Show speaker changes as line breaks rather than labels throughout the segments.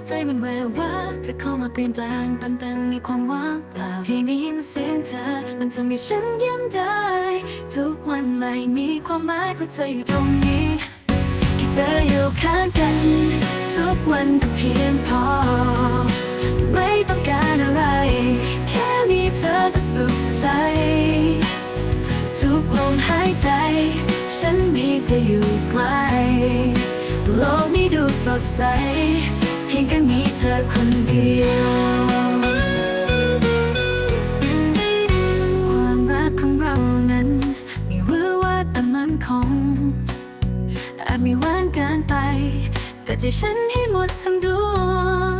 วใจมันแววว่าเธอเข้ามาเปลี่ยนแปลงเติมเต็มในความว่างเปล่าเพียงได้ยินเสียงเธอ มันทำให้ฉันยิ้มได้ ทุกวันไม่มีความหมายเพราะเธออยู่ตรงนี้แค่เธออยู่ข้างกัน ทุกวันก็เพียงพอ ไม่ต้องการอะไร แค่มีเธอก็สุขใจ ทุกลมหายใจ ฉันมีเธออยู่ใกล้โลกนี้ดูสดใส เพียงแค่มีเธอคนเดียวความรักของเรานั้นไม่เวอร์ว่าแต่มันคงอาจมีหวานเกินไป แต่ใจฉันให้หมดทั้งดวง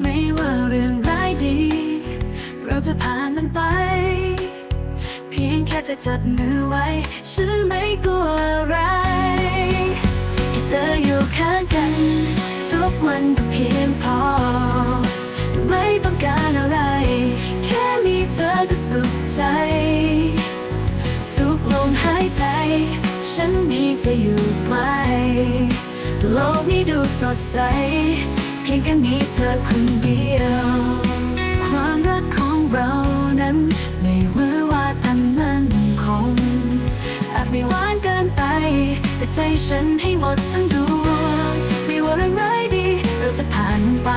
ไม่ว่าเรื่องร้ายดี เราจะผ่านมันไป เพียงแค่จะจับมือไว้ ฉันไม่กลัวอะไร ทุกวันก็เพียงพอ ไม่ต้องการอะไร แค่มีเธอก็สุขใจ ทุกลมหายใจ ฉันมีเธออยู่ใกล้โลกนี้ดูสดใส เพียงแค่มีเธอคนเดียว ความรักของเรานั้นไม่เวอร์ว่าแต่มันคงอาจไม่หวานเกินไป แต่ใจฉันให้หมดทั้งดวง นมันไป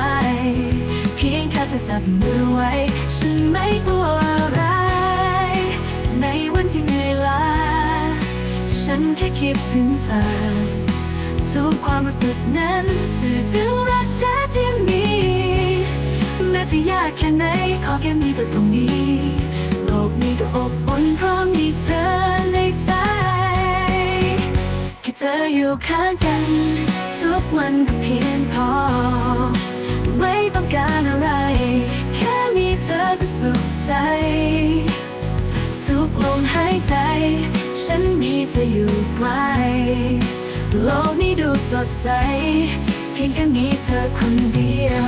เพียงแค่เธอจับมือไว้ ฉันไม่กลัวอะไร ในวันที่เหนื่อยล้าฉันแค่คิดถึงเธอ ทุกความรู้สึกนั้นสื่อถึงรักแท้ที่มีแม้จะยากแค่ไหนขอแค่มีเธอตรงนี้โลกนี้ก็อบอุ่นเพราะมีเธอในใจแค่เธออยู่ข้างกัน ทุกวันก็เพียงพอ ใจ ทุกลมหายใจ ฉันมีเธออยู่ใกล้โลกนี้ดูสดใส เพียงแค่มีเธอคนเดียว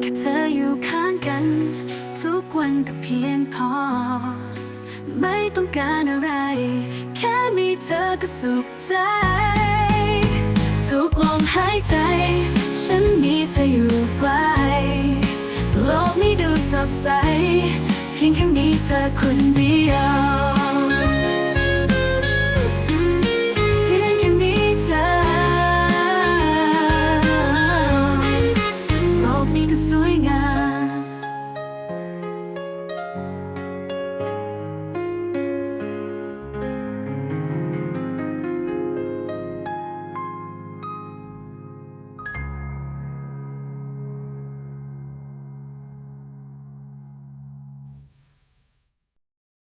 แค่เธออยู่ข้างกันทุกวันก็เพียงพอ ไม่ต้องการอะไร ก็สุขใจ ทุกลมหายใจ ฉันมีเธออยู่ใกล้โลกนี้ดูสดใส เพียงแค่มีเธอคนเดียว